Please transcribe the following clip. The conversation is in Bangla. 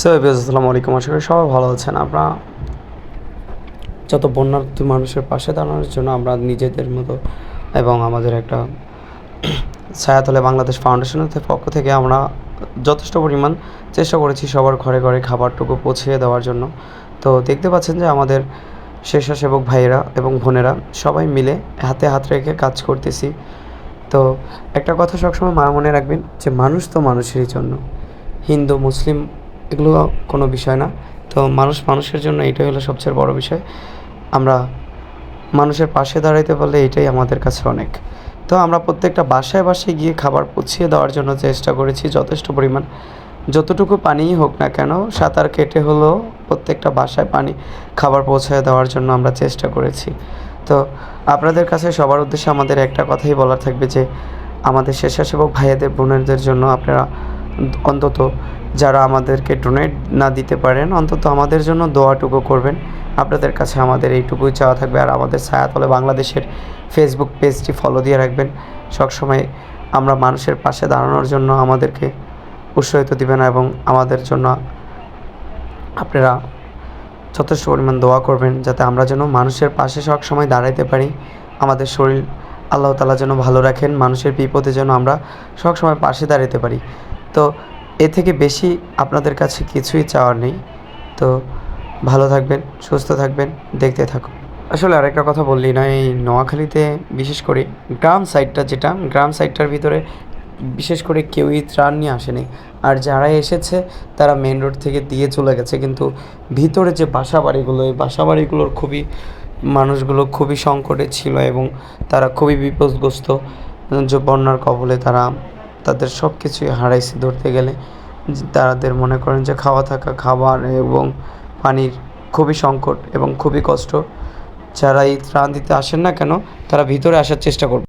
সো এভিয়াস আসসালামু আলাইকুম। আশা করি সবাই ভালো আছেন। আমরা যত বন্যার্থী মানুষের পাশে দাঁড়ানোর জন্য আমরা নিজেদের মতো এবং আমাদের একটা ছায়াতলে বাংলাদেশ ফাউন্ডেশনের পক্ষ থেকে আমরা যথেষ্ট পরিমাণ চেষ্টা করেছি সবার ঘরে ঘরে খাবারটুকু পৌঁছিয়ে দেওয়ার জন্য। তো দেখতে পাচ্ছেন যে আমাদের স্বেচ্ছাসেবক ভাইয়েরা এবং বোনেরা সবাই মিলে হাতে হাত রেখে কাজ করতেছি। তো একটা কথা সবসময় মা মনে রাখবেন যে মানুষ তো মানুষেরই জন্য। হিন্দু, মুসলিম এগুলো কোনো বিষয় না। তো মানুষ মানুষের জন্য এটাই হলো সবচেয়ে বড় বিষয়। আমরা মানুষের পাশে দাঁড়াইতে পারলে এটাই আমাদের কাছে অনেক। তো আমরা প্রত্যেকটা বাসায় বাসায় গিয়ে খাবার পৌঁছিয়ে দেওয়ার জন্য চেষ্টা করেছি যথেষ্ট পরিমাণ। যতটুকু পানিই হোক না কেন, সাঁতার কেটে হলেও প্রত্যেকটা বাসায় পানি, খাবার পৌঁছায় দেওয়ার জন্য আমরা চেষ্টা করেছি। তো আপনাদের কাছে সবার উদ্দেশ্যে আমাদের একটা কথাই বলার থাকবে যে, আমাদের স্বেচ্ছাসেবক ভাইয়াদের, বোনেদের জন্য আপনারা অন্তত যারা আমাদেরকে ডোনেট না দিতে পারেন, অন্তত আমাদের জন্য দোয়াটুকু করবেন। আপনাদের কাছে আমাদের এইটুকুই চাওয়া থাকবে আর আমাদের ছায়াতলে বাংলাদেশের ফেসবুক পেজটি ফলো দিয়ে রাখবেন। সবসময় আমরা মানুষের পাশে দাঁড়ানোর জন্য আমাদেরকে উৎসাহিত দিবেন এবং আমাদের জন্য আপনারা যথেষ্ট পরিমাণ দোয়া করবেন যাতে আমরা যেন মানুষের পাশে সব সময় দাঁড়াইতে পারি। আমাদের শরীর আল্লাহ তালা যেন ভালো রাখেন, মানুষের বিপদে যেন আমরা সবসময় পাশে দাঁড়াতে পারি। তো এ থেকে বেশি আপনাদের কাছে কিছুই চাওয়ার নেই। তো ভালো থাকবেন, সুস্থ থাকবেন, দেখতে থাকুন। আসলে আরেকটা কথা বললি না, এই নোয়াখালীতে বিশেষ করে গ্রাম সাইডটা যেটা, গ্রাম সাইডটার ভিতরে বিশেষ করে কেউই ত্রাণ নিয়ে আসেনি। আর যারা এসেছে, তারা মেন রোড থেকে দিয়ে চলে গেছে। কিন্তু ভিতরে যে বাসা বাড়িগুলো এই বাসা বাড়িগুলোর খুবই, মানুষগুলো খুবই সংকটে ছিল এবং তারা খুবই বিপদগ্রস্ত। বন্যার কবলে তারা তাদের সব কিছুই হারাইছে ধরতে গেলে। তাদের মনে করেন যে খাওয়া থাকা, খাবার এবং পানির খুবই সংকট এবং খুবই কষ্ট। যারা এই ত্রাণ দিতে আসেন না কেন, তারা ভিতরে আসার চেষ্টা করবেন